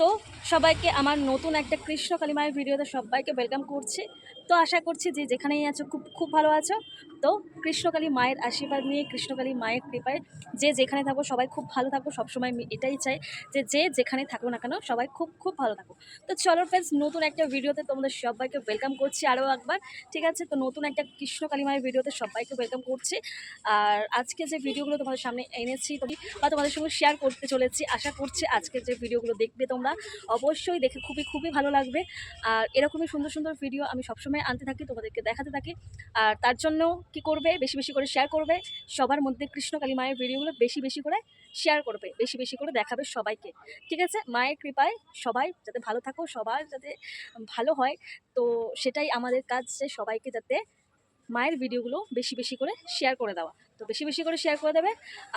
তো সবাইকে আমার নতুন একটা কৃষ্ণ কালিমায়ের ভিডিওতে সবাইকে ওয়েলকাম করছি। তো আশা করছি যে যেখানেই আছো খুব খুব ভালো আছো। তো কৃষ্ণকালী মায়ের আশীর্বাদ নিয়ে কৃষ্ণকালী মায়ের কৃপায় যে যেখানে থাকো, সবাই খুব ভালো থাকো, সবসময় এটাই চাই যে যে যেখানে থাকো না কেন, সবাই খুব খুব ভালো থাকো। তো চলো ফ্রেন্ডস নতুন একটা ভিডিওতে তোমাদের সবাইকে ওয়েলকাম করছি আরও একবার, ঠিক আছে? তো নতুন একটা কৃষ্ণকালী মায়ের ভিডিওতে সবাইকে ওয়েলকাম করছি। আর আজকে যে ভিডিওগুলো তোমাদের সামনে এনেছি, বা তোমাদের সঙ্গে শেয়ার করতে চলেছি, আশা করছি আজকে যে ভিডিওগুলো দেখবে তোমরা অবশ্যই দেখে খুবই খুবই ভালো লাগবে। আর এরকমই সুন্দর সুন্দর ভিডিও আমি সবসময় আনতে থাকি, তোমাদেরকে দেখাতে থাকি। আর তার জন্য কি করবে? বেশি বেশি করে শেয়ার করবে। সবার মধ্যে কৃষ্ণকালী মায়ের ভিডিওগুলো বেশি বেশি করে শেয়ার করবে, বেশি বেশি করে দেখাবে সবাইকে। ঠিক আছে? মায়ের কৃপায় সবাই যাতে ভালো থাকো, সবার যাতে ভালো হয়। তো সেটাই আমাদের কাজ যে সবাইকে যাতে মায়ের ভিডিওগুলো বেশি বেশি করে শেয়ার করে দেওয়া। তো বেশি বেশি করে শেয়ার করে দেবে।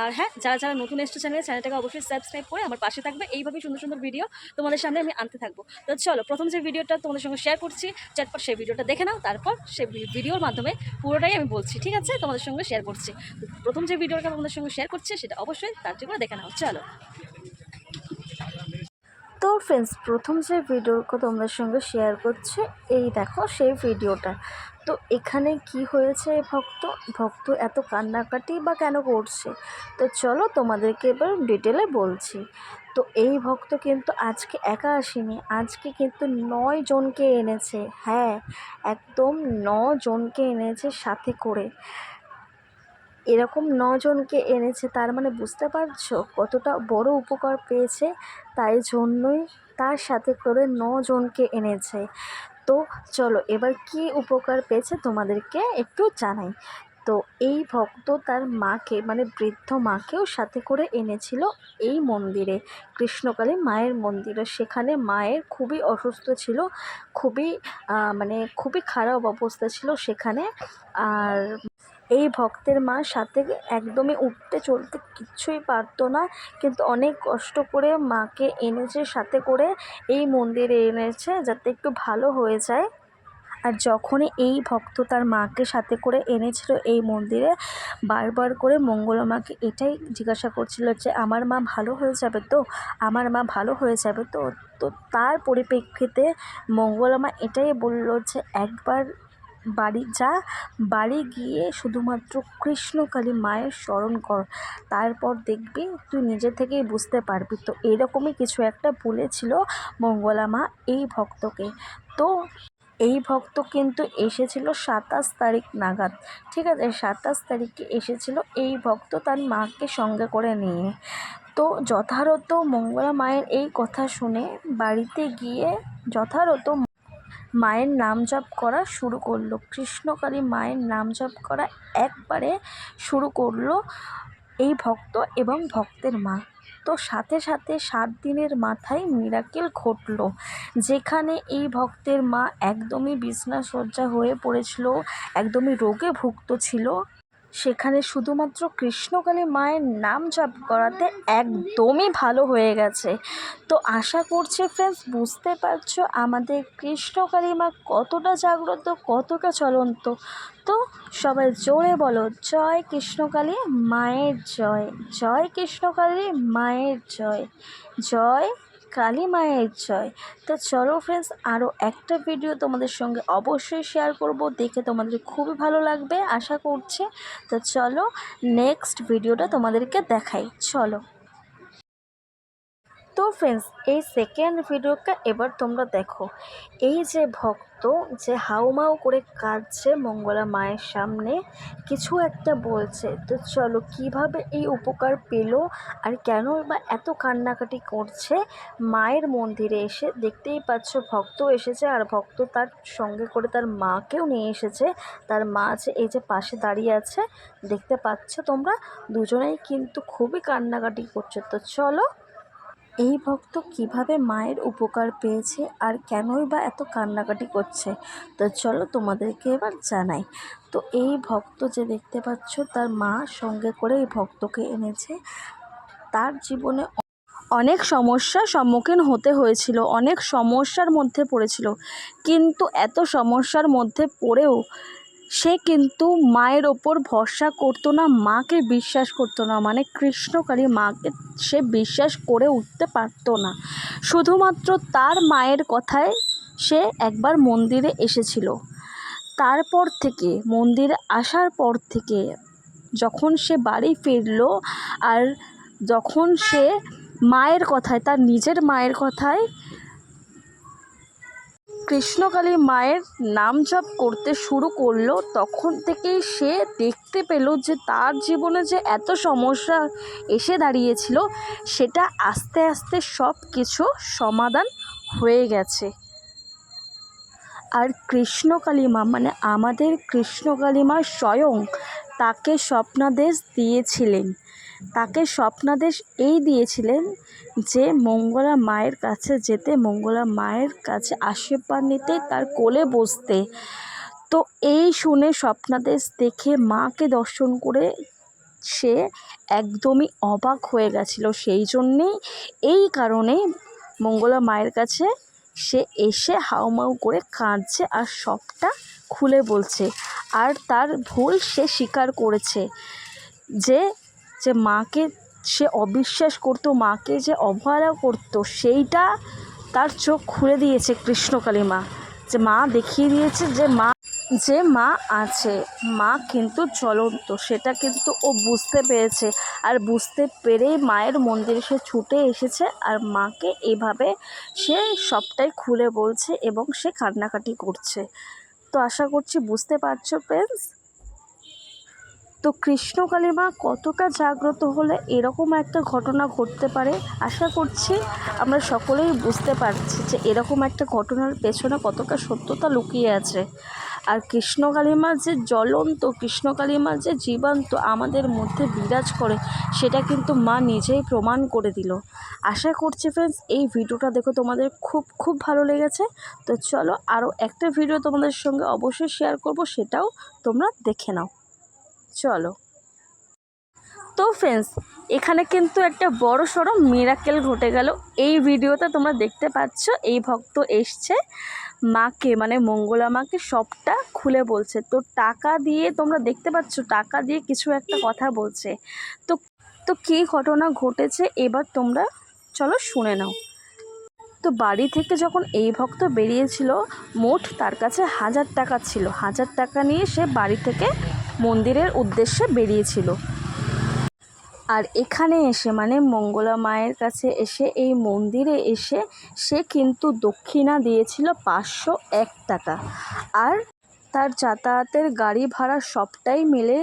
আর হ্যাঁ যারা যারা নতুন এসছে চ্যানেলে চ্যানেলটাকে অবশ্যই সাবস্ক্রাইব করে আমার পাশে থাকবে। এইভাবেই সুন্দর সুন্দর ভিডিও তোমাদের সামনে আমি আনতে থাকব। তো চলো, প্রথম যে ভিডিওটা তোমাদের সঙ্গে শেয়ার করছি, চটপট সেই ভিডিওটা দেখে নাও, তারপর সেই ভিডিওর মাধ্যমে পুরোটাই আমি বলছি, ঠিক আছে? তোমাদের সঙ্গে শেয়ার করছি। প্রথম যে ভিডিওটা তোমাদের সঙ্গে শেয়ার করছি, সেটা অবশ্যই তার জন্য দেখে নাও। চলো। তো ফ্রেন্ডস প্রথম যে ভিডিওটা তোমাদের সঙ্গে শেয়ার করছে, এই দেখো সেই ভিডিওটা তো এখানে কি হয়েছে ভক্ত? ভক্ত এত কান্নাকাটি বা কেন করছে? তো চলো তোমাদেরকে এবার ডিটেলে বলছি। তো এই ভক্ত কিন্তু আজকে একা আসেনি, আজকে কিন্তু নয় জনকে এনেছে। হ্যাঁ একদম ন জনকে এনেছে সাথে করে। এরকম নজনকে এনেছে, তার মানে বুঝতে পারছ কতটা বড় উপকার পেয়েছে? তাই জন্যই তার সাথে করে নজনকে এনেছে। তো চলো, এবার কি উপকার পেয়েছে তোমাদেরকে একটু জানাই। তো এই ভক্ত তার মাকে মানে বৃদ্ধ মাকেও সাথে করে এনেছিল এই মন্দিরে, কৃষ্ণকালী মায়ের মন্দিরে। সেখানে মায়ের খুবই অসুস্থ ছিল, খুবই মানে খুবই খারাপ অবস্থা ছিল সেখানে। আর এই ভক্তের মা সাথে একদমই উঠতে চলতে কিচ্ছুই পারতো না। কিন্তু অনেক কষ্ট করে মাকে এনেছে, সাথে করে এই মন্দিরে এনেছে যাতে একটু ভালো হয়ে যায়। আর যখনই এই ভক্ত তার মাকে সাথে করে এনেছিল এই মন্দিরে, বারবার করে মঙ্গলা মাকে এটাই জিজ্ঞাসা করছিল যে, আমার মা ভালো হয়ে যাবে তো? আমার মা ভালো হয়ে যাবে তো? তো তার পরিপ্রেক্ষিতে মঙ্গলা মা এটাই বলল যে, একবার বাড়ি, যা বাড়ি গিয়ে শুধুমাত্র কৃষ্ণকালী মায়ের স্মরণ কর। তারপর দেখবি তুই নিজে থেকেই বুঝতে পারবি। তো এরকমই কিছু একটা বলেছিল মঙ্গলা মা এই ভক্তকে। তো এই ভক্ত কিন্তু এসেছিল সাতাশ তারিখ নাগাদ। ঠিক আছে, সাতাশ তারিখে এসেছিল এই ভক্ত তার মাকে সঙ্গে করে নিয়ে। তো যথারত মঙ্গলা মায়ের এই কথা শুনে বাড়িতে গিয়ে যথারত মায়ের নাম জপ করা শুরু করল। কৃষ্ণকালী মায়ের নাম জপ করা একবারে শুরু করল এই ভক্ত এবং ভক্তের মা। তো সাথে সাথে সাত দিনের মাথায় মিরাকেল ঘটল, যেখানে এই ভক্তের মা একদমই বিছনাসজ্জা হয়ে পড়েছিল, একদমই রোগে ভুক্ত ছিল। সেখানে শুধুমাত্র কৃষ্ণকালী মায়ের নাম জপ করাতে একদমই ভালো হয়ে গেছে। তো আশা করছি ফ্রেন্ডস বুঝতে পারছ আমাদের কৃষ্ণকালী মা কতটা জাগ্রত, কতটা চলন্ত। তো সবাই জোরে বলো, জয় কৃষ্ণকালী মায়ের জয় জয় কৃষ্ণকালী মায়ের জয় জয় কালী মায়ের জয়। তা চলো ফ্রেন্ডস আরও একটা ভিডিও তোমাদের সঙ্গে অবশ্যই শেয়ার করব। দেখে তোমাদের খুবই ভালো লাগবে, আশা করছে। তো চলো নেক্সট ভিডিওটা তোমাদেরকে দেখাই। চলো। তো ফ্রেন্ডস এই সেকেন্ড ভিডিওটা এবার তোমরা দেখো। এই যে ভক্ত, যে হাউমাউ করে কাঁদছে মঙ্গলা মায়ের সামনে, কিছু একটা বলছে। তো চলো, কীভাবে এই উপকার পেল আর কেন বা এত কান্নাকাটি করছে? মায়ের মন্দিরে এসে দেখতেই পাচ্ছ, ভক্ত এসেছে আর ভক্ত তার সঙ্গে করে তার মাকেও নিয়ে এসেছে। তার মা আছে, এই যে পাশে দাঁড়িয়ে আছে, দেখতে পাচ্ছ তোমরা? দুজনেই কিন্তু খুবই কান্নাকাটি করছে। তো চলো এই ভক্ত কীভাবে মায়ের উপকার পেয়েছে আর কেনই বা এত কান্নাকাটি করছে? তো চলো তোমাদেরকে এবার জানাই। তো এই ভক্ত যে দেখতে পাচ্ছ, তার মা সঙ্গে করে এই ভক্তকে এনেছে। তার জীবনে অনেক সমস্যার সম্মুখীন হতে হয়েছিল, অনেক সমস্যার মধ্যে পড়েছিল। কিন্তু এত সমস্যার মধ্যে পড়েও সে কিন্তু মায়ের ওপর ভরসা করতো না, মাকে বিশ্বাস করতো না। মানে কৃষ্ণকালী মাকে সে বিশ্বাস করে উঠতে পারতো না। শুধুমাত্র তার মায়ের কথায় সে একবার মন্দিরে এসেছিল। তারপর থেকে, মন্দিরে আসার পর থেকে যখন সে বাড়ি ফিরলো আর যখন সে মায়ের কথায়, তার নিজের মায়ের কথায় কৃষ্ণকালী মায়ের নাম জপ করতে শুরু করল, তখন থেকেই সে দেখতে পেল যে তার জীবনে যে এত সমস্যা এসে দাঁড়িয়েছিল, সেটা আস্তে আস্তে সব কিছু সমাধান হয়ে গেছে। আর কৃষ্ণকালী মা মানে আমাদের কৃষ্ণকালী মা স্বয়ং তাকে স্বপ্নাদেশ দিয়েছিলেন। তাকে স্বপ্নাদেশ এই দিয়েছিলেন যে মঙ্গলা মায়ের কাছে যেতে, মঙ্গলা মায়ের কাছে আশীর্বাদ নিতে, তার কোলে বসতে। তো এই শুনে স্বপ্নাদেশ দেখে মাকে দর্শন করে সে একদমই অবাক হয়ে গেছিল। সেই জন্যেই, এই কারণে মঙ্গলা মায়ের কাছে সে এসে হাউমাউ করে কাঁদছে আর সবটা খুলে বলছে। আর তার ভুল সে স্বীকার করেছে যে যে মাকে সে অবিশ্বাস করতো, মাকে যে অবহেলা করতো, সেইটা তার চোখ খুলে দিয়েছে কৃষ্ণকালী মা যে মা দেখিয়ে দিয়েছে যে মা যে মা আছে, মা কিন্তু চলন্ত সেটা কিন্তু ও বুঝতে পেরেছে। আর বুঝতে পেরেই মায়ের মন্দিরে সে ছুটে এসেছে আর মাকে এভাবে সে সবটাই খুলে বলছে এবং সে কান্নাকাটি করছে। তো আশা করছি বুঝতে পারছ ফ্রেন্ডস তো কৃষ্ণকালী মা কতটা জাগ্রত হলে এরকম একটা ঘটনা ঘটতে পারে? আশা করছি আমরা সকলেই বুঝতে পারছি যে এরকম একটা ঘটনার পেছনে কতটা সত্যতা লুকিয়ে আছে। আর কৃষ্ণকালী মা যে জ্বলন্ত, কৃষ্ণকালী মা যে জীবন্ত আমাদের মধ্যে বিরাজ করে, সেটা কিন্তু মা নিজেই প্রমাণ করে দিল। আশা করছি ফ্রেন্ডস এই ভিডিওটা দেখো তোমাদের খুব খুব ভালো লেগেছে। তো চলো আরও একটা ভিডিও তোমাদের সঙ্গে অবশ্যই শেয়ার করব, সেটাও তোমরা দেখে নাও। চলো। তো ফ্রেন্ডস এখানে কিন্তু একটা বড় সড়ো মিরাকেল ঘটে গেল। এই ভিডিওতে তোমরা দেখতে পাচ্ছ, এই ভক্ত এসছে। মাকে মানে মঙ্গলা মাকে সবটা খুলে বলছে। তো টাকা দিয়ে তোমরা দেখতে পাচ্ছ, টাকা দিয়ে কিছু একটা কথা বলছে। তো তো কী ঘটনা ঘটেছে, এবার তোমরা চলো শুনে নাও। তো বাড়ি থেকে যখন এই ভক্ত বেরিয়েছিল, মোট তার কাছে হাজার টাকা ছিল। হাজার টাকা নিয়ে সে বাড়ি থেকে মন্দিরের উদ্দেশ্যে বেরিয়েছিল। আর এখানে এসে মানে মঙ্গলা মায়ের কাছে এসে এই মন্দিরে এসে সে কিন্তু দক্ষিণা দিয়েছিল পাঁচশো এক টাকা। আর তার যাতায়াতের গাড়ি ভাড়া সবটাই মিলে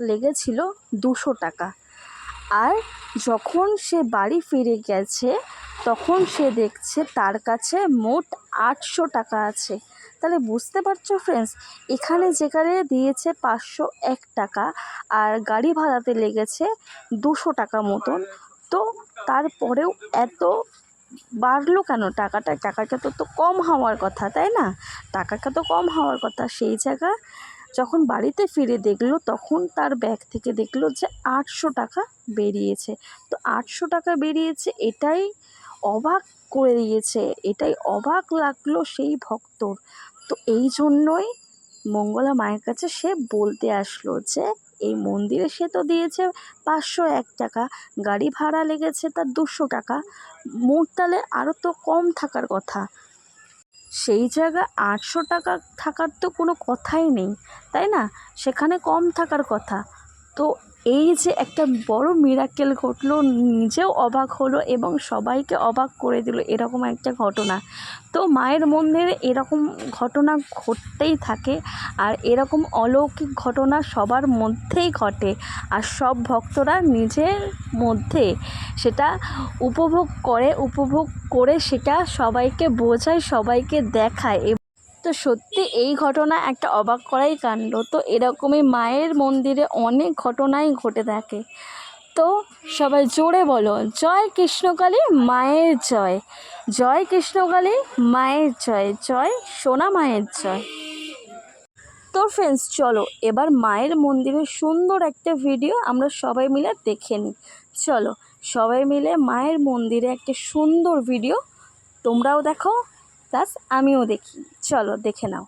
লেগেছিল দুশো টাকা। আর যখন সে বাড়ি ফিরে গেছে, তখন সে দেখছে তার কাছে মোট আটশো টাকা আছে। তাহলে বুঝতে পারছ ফ্রেন্ডস এখানে যেখানে দিয়েছে পাঁচশো এক টাকা আর গাড়ি ভাড়াতে লেগেছে দুশো টাকা মতন। তো তারপরেও এত বাড়লো কেন? টাকাটা টাকাটা তো তো কম হওয়ার কথা, তাই না? টাকাটা তো কম হওয়ার কথা। সেই জায়গা যখন বাড়িতে ফিরে দেখল, তখন তার ব্যাগ থেকে দেখল যে আটশো টাকা বেরিয়েছে। তো আটশো টাকা বেরিয়েছে এটাই অবাক করে দিয়েছে, এটাই অবাক লাগল সেই ভক্তর। তো এই জন্যই মঙ্গলা মায়ের কাছে সে বলতে আসলো যে, এই মন্দিরে সে তো দিয়েছে পাঁচশো এক টাকা, গাড়ি ভাড়া লেগেছে তার দুশো টাকা, মোট আরও তো কম থাকার কথা। সেই জায়গায় আটশো টাকা থাকার তো কোনো কথাই নেই, তাই না? সেখানে কম থাকার কথা। তো এই যে একটা বড় মিরাকেল ঘটলো, নিজেও অবাক হলো এবং সবাইকে অবাক করে দিল এরকম একটা ঘটনা। তো মায়ের মন্দিরে এরকম ঘটনা ঘটতেই থাকে আর এরকম অলৌকিক ঘটনা সবার মধ্যেই ঘটে আর সব ভক্তরা নিজের মধ্যে সেটা উপভোগ করে উপভোগ করে সেটা সবাইকে বোঝায়, সবাইকে দেখায়। তো সত্যি এই ঘটনা একটা অবাক করাই কাণ্ড। তো এরকমই মায়ের মন্দিরে অনেক ঘটনাই ঘটে থাকে। তো সবাই জোরে বলো, জয় কৃষ্ণকালী, মায়ের জয়। জয় কৃষ্ণকালী, মায়ের জয়। জয় সোনা, মায়ের জয়। তো ফ্রেন্ডস চলো, এবার মায়ের মন্দিরের সুন্দর একটা ভিডিও আমরা সবাই মিলে দেখে নিই। চলো, সবাই মিলে মায়ের মন্দিরে একটা সুন্দর ভিডিও তোমরাও দেখো। প্লাস আমিও দেখি। চলো দেখে নাও।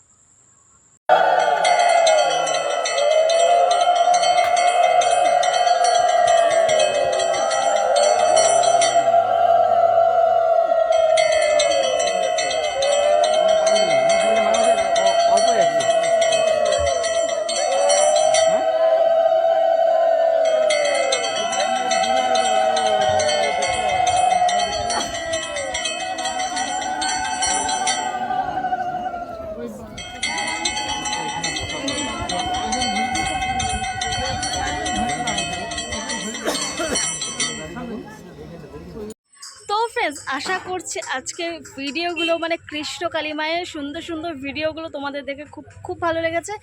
আশা করছি আজকে ভিডিওগুলো মানে কৃষ্ণ কালিমায়ের সুন্দর সুন্দর ভিডিওগুলো তোমাদের দেখে খুব খুব ভালো লেগেছে।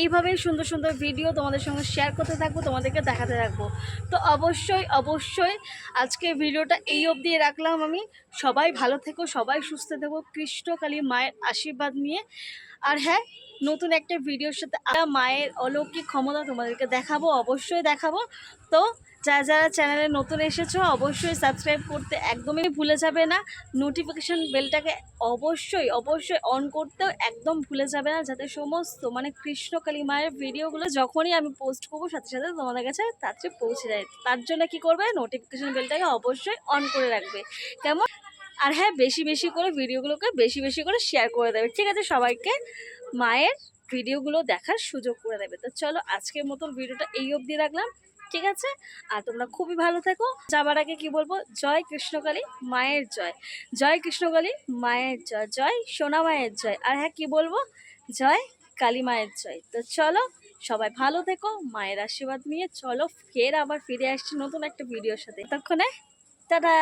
এইভাবেই সুন্দর সুন্দর ভিডিও তোমাদের সঙ্গে শেয়ার করতে থাকব, তোমাদেরকে দেখাতে থাকব। তো অবশ্যই অবশ্যই আজকে ভিডিওটা এই অবধি রাখলাম আমি। সবাই ভালো থেকো, সবাই সুস্থ থেকো, কৃষ্ণ কালী মায়ের আশীর্বাদ নিয়ে। আর হ্যাঁ নতুন একটা ভিডিওর সাথে মায়ের অলৌকিক ক্ষমতা তোমাদেরকে দেখাবো, অবশ্যই দেখাবো। তো যারা যারা চ্যানেলে নতুন এসেছ, অবশ্যই সাবস্ক্রাইব করতে একদমই ভুলে যাবে না। নোটিফিকেশান বেলটাকে অবশ্যই অবশ্যই অন করতেও একদম ভুলে যাবে না, যাতে সমস্ত মানে কৃষ্ণকালী মায়ের ভিডিওগুলো যখনই আমি পোস্ট করব, সাথে সাথে তোমাদের কাছে তাড়াতাড়ি পৌঁছে যায়। তার জন্য কি করবে? নোটিফিকেশান বেলটাকে অবশ্যই অন করে রাখবে। কেমন? আর হ্যাঁ বেশি বেশি করে ভিডিওগুলোকে বেশি বেশি করে শেয়ার করে দেবে। ঠিক আছে, সবাইকে মায়ের ভিডিওগুলো দেখার সুযোগ করে দেবে। তো চলো, আজকের মতন ভিডিওটা এই অবধি রাখলাম। ঠিক আছে? আর তোমরা খুবই ভালো থেকো। যাবার আগে কি বলব? জয় কৃষ্ণকালী, মায়ের জয়। জয় কৃষ্ণকালী, মায়ের জয়। জয় সোনা মায়ের জয়। আর হ্যাঁ কি বলব? জয় কালী মায়ের জয়। তো চলো, সবাই ভালো থেকো, মায়ের আশীর্বাদ নিয়ে চলো, ফের আবার ফিরে আসছি নতুন একটা ভিডিওর সাথে। ততক্ষণে, টাটা!